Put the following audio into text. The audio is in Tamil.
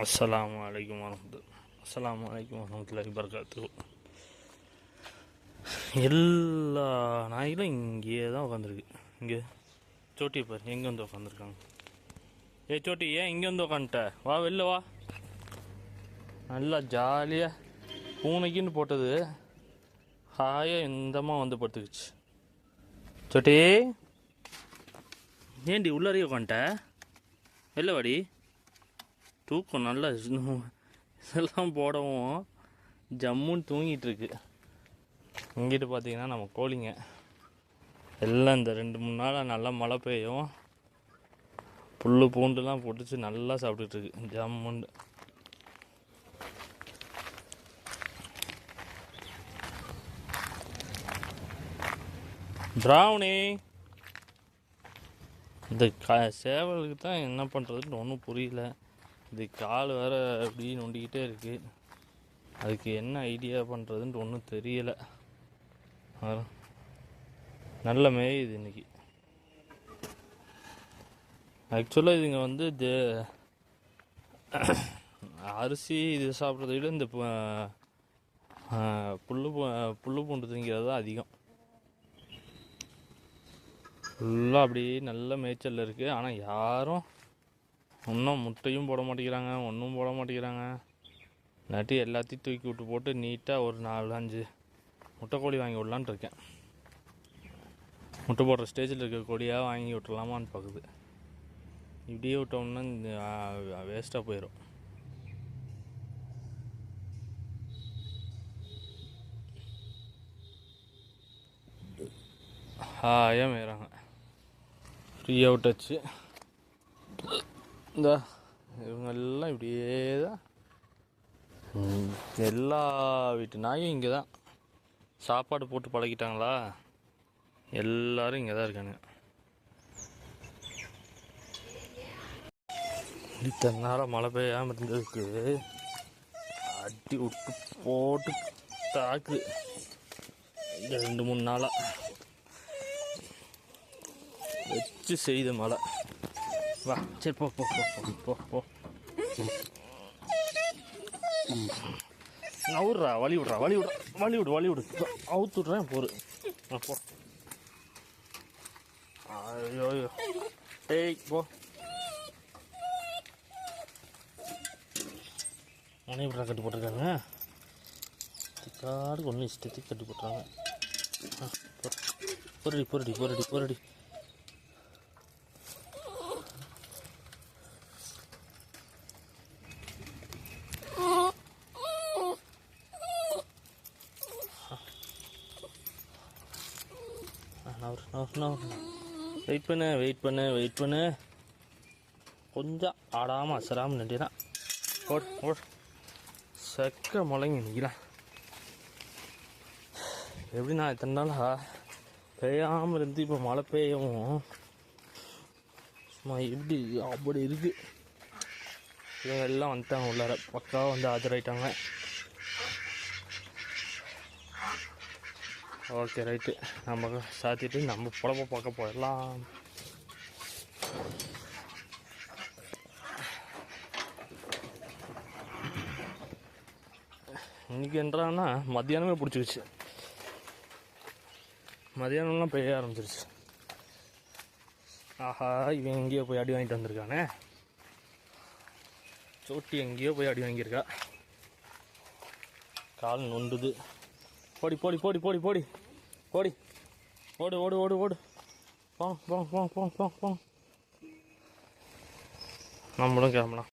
அஸ்லாம் வலைக்கம் வரமத்து அஸ்லாம் வலைக்கம் வரமத்துல்லாஹி வபரகாத்து எல்லா நாய்களும் இங்கேயே தான் உட்காந்துருக்கு இங்கே சோட்டி பாரு எங்கே வந்து உட்காந்துருக்காங்க ஏய் சோட்டி ஏன் இங்கே வந்து உட்காந்துட்ட வா வெளில வா. நல்லா ஜாலியாக பூனைக்குன்னு போட்டது ஹாயாக இந்தமாக வந்து படுத்துக்குச்சு. சோட்டி ஏண்டி உள்ளாரையே உட்காந்துட்ட வெளில வாடி. தூக்கம் நல்லா இதெல்லாம் போடவும் ஜம்முன்னு தூங்கிட்டு இருக்கு இங்கிட்டு பார்த்தீங்கன்னா நம்ம கோழிங்க. எல்லாம் இந்த ரெண்டு மூணு நாளாக நல்லா மழை பெய்யும். புல் பூண்டுலாம் பொடிச்சு நல்லா சாப்பிட்டுட்டு இருக்கு ஜம்முன்னு. பிராவுனி இந்த க சேவலுக்கு தான் என்ன பண்ணுறதுன்னு ஒன்றும் புரியல. இது கால் வேற அப்படி நொண்டிக்கிட்டே இருக்கு. அதுக்கு என்ன ஐடியா பண்ணுறதுன்ட்டு ஒன்றும் தெரியலை. நல்ல மேயுது இன்னைக்கு. ஆக்சுவலாக இதுங்க வந்து இது அரிசி இது சாப்பிட்றத விட இந்த புல் புல்லு பூ- புல்லு பூண்டு திங்கிறது தான் அதிகம். ஃபுல்லாக அப்படியே நல்ல மேய்ச்சல் இருக்குது ஆனால் யாரும் இன்னும் முட்டையும் போட மாட்டேங்கிறாங்க ஒன்றும் போட மாட்டேங்கிறாங்க. இல்லாட்டி எல்லாத்தையும் தூக்கி விட்டு போட்டு நீட்டாக ஒரு நாலு அஞ்சு முட்டை கோழி வாங்கி விடலான்ட்டு இருக்கேன். முட்டை போடுற ஸ்டேஜில் இருக்க கோழியாக வாங்கி விட்றலாமான்னு பார்க்குது இப்படியே விட்டோம்னா இந்த வேஸ்ட்டாக போயிடும் ஹாயாக மேய்கிறாங்க ஃப்ரீயாக விட்டாச்சு. இந்த இவங்க எல்லாம் இப்படியே தான் எல்லா வீட்டு நாயும் இங்கே தான் சாப்பாடு போட்டு பழகிட்டாங்களா? எல்லாரும் இங்கே தான் இருக்காங்க இத்தனை நேரம் மழை பெய்யாமல் இருந்ததுக்கு அடி விட்டு போட்டு தாக்குது இந்த ரெண்டு மூணு நாளாக வச்சு செய்த மழை. வா சரி போ போ போ போ போ நவுடுறா வழி விட்றா வழி விட்றா வழி விடு வழி விடு அவுத்து விட்றேன் போரு ஆ, போ ஐயோ ஏய் போ மனை விட்றா கட்டி போட்டிருக்காங்க காடு ஒன்று இஷ்டத்துக்கு கட்டி போட்டுறாங்க. பொருடி பொருடி பொருடி பொருடி வெயிட் பண்ணு வெயிட் பண்ணு வெயிட் பண்ணு. கொஞ்சம் ஆடாமல் அசராமல் நின்றுனா ஓட் ஓட். செக்க முளைங்க நிற்கிறான் எப்படிண்ணா இத்தனை நாளாக பெய்யாமல் இருந்து இப்போ மழை பெய்யவும் சும்மா எப்படி அப்படி இருக்குது இவங்க எல்லாம் வந்துட்டாங்க உள்ளார. பக்காவாக வந்து ஆஜராயிட்டாங்க. Okay right. நம்ம சாத்திட்டு நம்ம புடவை பார்க்க போயிடலாம். இன்னைக்கு என்றான்னா மத்தியானமே பிடிச்சிருச்சு. மதியானம்லாம் பெய்ய ஆரம்பிச்சிருச்சு. ஆஹா இவன் எங்கேயோ போய் அடி வாங்கிட்டு வந்திருக்கானே. சோட்டி எங்கேயோ போய் அடி வாங்கியிருக்கா. கால் நொண்டுது போடி போடி போடி போடி போடி. போடி. ஓடு ஓடு ஓடு ஓடு. போ போ போ போ போ போ. நம்மளும் கிளம்பலாம்.